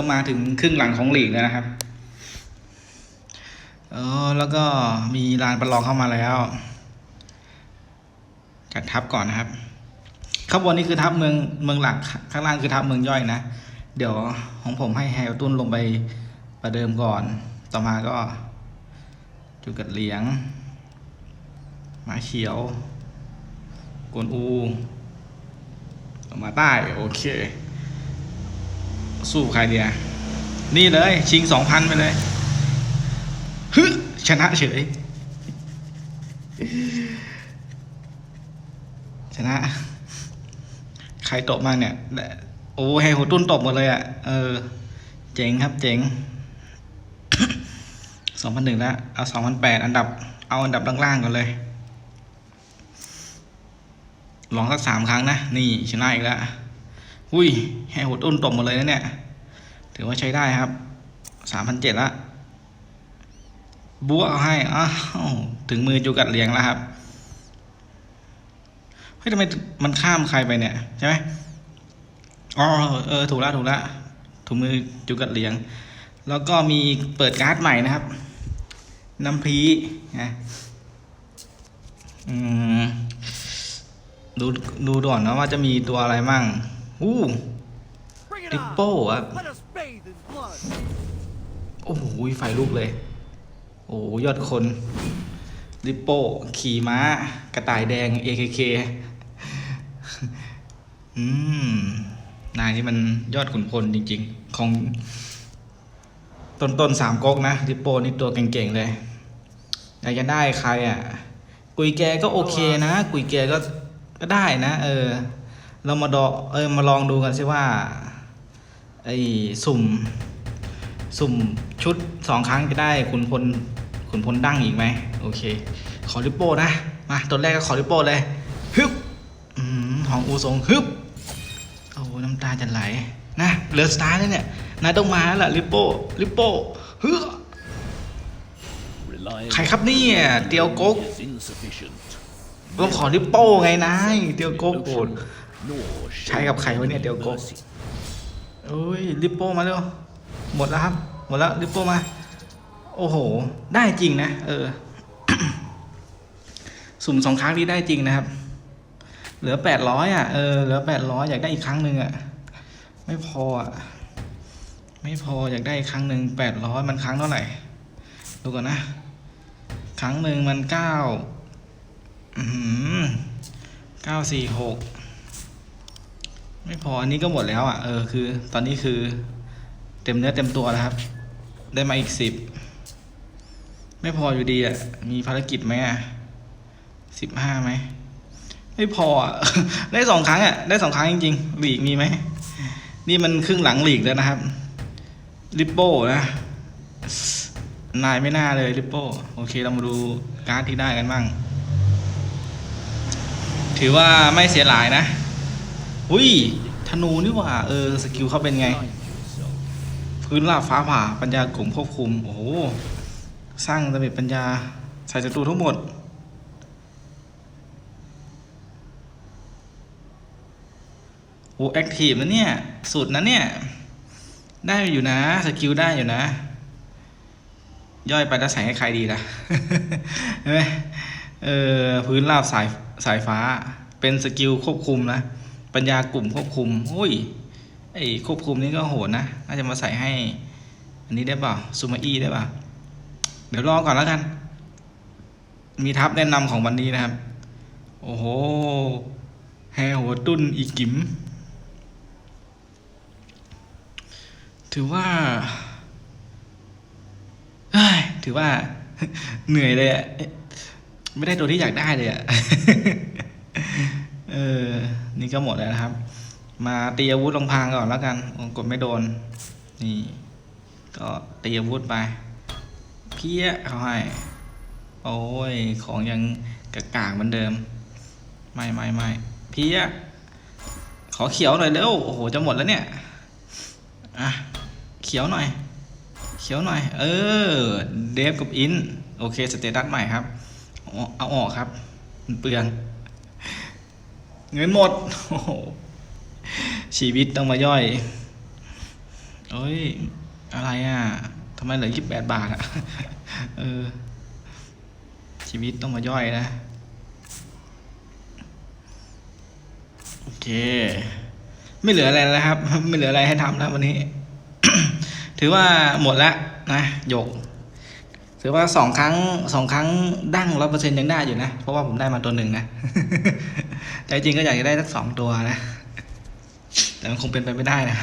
ก็มาถึงครึ่งหลังของหลีกแล้วนะครับเออแล้วก็มีลานประลองเข้ามาแล้วจัดทัพก่อนนะครับข้างบนนี่คือทัพเมืองเมืองหลักข้างล่างคือทัพเมืองย่อยนะ เดี๋ยวของผมให้แฮร์ตุนลงไปประเดิมก่อน ต่อมาก็ จุดกัดเหลียงหมาเขียว กวนอูออกมาใต้ โอเค สู้ใครเดียนี่เลย ชิงสองพันไปเลยฮึชนะเฉย ชนะ ใครตบมางเนี่ย โอ้ให้หัวตุ้นตบหมดเลยอะ่ะ เออ เจ๋งครับ เจ๋งสองพันหนึ่งแล้ว เอาสองพันแปดอันดับ เอาอันดับล่างๆก่อนเลย ลองสักสามครั้งนะ นี่ชนะอีกแล้ว อุ้ยแห่หัวต้นตบหมดเลยนะเนี่ย ถือว่าใช้ได้ครับสามพันเจ็ดละบัวเอาให้อ้าวถึงมือจูกัดเลียงแล้วครับ เฮ้ยทำไมมันข้ามใครไปเนี่ย ใช่ไหมอ๋อเออถูกแล้วถูกแล้วถุงมือจูกัดเลียง แล้วก็มีเปิดการ์ดใหม่นะครับ น้ำพีนะอืมดูดูด่อนนะว่าจะมีตัวอะไรมั่ง อู้ Bring it ดิป on! โป้อะ Let us bathe in blood! โอ้โหไฟลุกเลย โอ้โหยอดคนดิปโป้ ขี่ม้า กระต่ายแดง AKK อืม นายนี่มันยอดขุนพลจริง ๆ ของต้นต้นๆสามก๊กนะดิปโป้นี่ตัวเก่ง ๆ เลยอยากจะได้ใครอะ กุยแกก็โอเคนะ กุยแกก็ก็ได้นะ เออ เรามาดอเออมาลองดูกันสิว่าไอ้สุ่ม สุ่มชุดสองครั้งจะได้ขุนพลขุนพลดั้งอีกไหมโอเค ขอริปโป้นะ มาตัวแรกก็ขอริปโป้เลยฮึบอืมของอูทรงฮึบโอ้น้ำตาจะไหลนะเหลือสตาร์แล้วเนี่ยนายต้องมาแล้วล่ะริปโป้ริปโป้ฮึใครครับเนี่ยเตียวก๊กก็ขอริปโป้ไงนายเตียวโก๊กโกรธ ใช้กับใครวะเนี่ยเตียวโก๊กโอ้ยริปโป้มาเร็วหมดแล้วครับ หมดแล้วริปโป้มา โอ้โห ได้จริงนะ เออ สุ่มสองครั้งนี้ได้จริงนะครับ เหลือแปดร้อยอะ เออ เหลือแปดร้อยอยากได้อีกครั้งหนึ่งอะ ไม่พออะ ไม่พออยากได้อีกครั้งหนึ่งแปดร้อยมันครั้งเท่าไหร่ ดูก่อนนะ ครั้งหนึ่งมันเก้าเก้าสี่หก ไม่พออันนี้ก็หมดแล้วอะเออคือ ตอนนี้คือ เต็มเนื้อเต็มตัวแล้วครับ ได้มาอีกสิบไม่พออยู่ดีอะมีภารกิจไหมอะสิบห้าไหมไม่พออะได้สองครั้งอะได้สองครั้งจริงๆหลีกมีไหมนี่มันครึ่งหลังหลีกแล้วนะครับริปโป้นะนายไม่น่าเลยริปโป้โอเคเรามาดูการ์ดที่ได้กันบ้าง ถือว่าไม่เสียหลายนะ อุ้ยธนูนี่หว่า เออ สกิลเขาเป็นไง พื้นราบฟ้าผ่าปัญญากลุ่มควบคุม โอ้โห สร้างระเบียบปัญญา ใส่ศัตรูทั้งหมด โอ้แอคทีฟนะเนี่ย สุดนะเนี่ย ได้อยู่นะ สกิลได้อยู่นะ ย่อยไปแล้วใส่ให้ใครดีล่ะใช่ไหมเออ พื้นราบสายสายฟ้า เป็นสกิลควบคุมนะ ปัญญากลุ่มควบคุมโอ้ยไอ้ควบคุมนี่ก็โหดนะน่าจะมาใส่ให้ อันนี้ได้เปล่าซูมาอีได้เปล่าเดี๋ยวรอก่อนแล้วกัน มีทัพแนะนำของวันนี้นะครับ โอ้โหแฮหัวตุ้นอีกิม ถือว่าถือว่าเหนื่อยเลยอะไม่ได้ตัวที่อยากได้เลยอะเออ นี่ก็หมดแล้วนะครับ มาตีอาวุธลงพางก่อนแล้วกันกดไม่โดน นี่ ก็ตีอาวุธไป เพี้ยเขาให้ โอ้ย ของยังกระกากเหมือนเดิม ไม่ไม่ไม่เพี้ย ขอเขียวหน่อยเร็ว โอ้โห จะหมดแล้วเนี่ย อะ เขียวหน่อย เขียวหน่อย เออ เดฟกับอิน โอเค สเตตัสใหม่ครับ เอาเอาออกครับ มันเปลือง เงินหมด โอ้โห ชีวิตต้องมาย่อย เอ้ย อะไรอะทำไมเหลือยี่สิบแปดบาทอะ เออ ชีวิตต้องมาย่อยนะ โอเค ไม่เหลืออะไรแล้วครับ ไม่เหลืออะไรให้ทำแล้ววันนี้ ถือว่าหมดแล้วนะหยก ถือว่าสองครั้งสองครั้งดั้งร้อยเปอร์เซ็นต์ยังได้อยู่นะ เพราะว่าผมได้มาตัวหนึ่งนะ แต่จริงก็อยากจะได้สักสองตัวนะ แต่มันคงเป็นไปไม่ได้นะ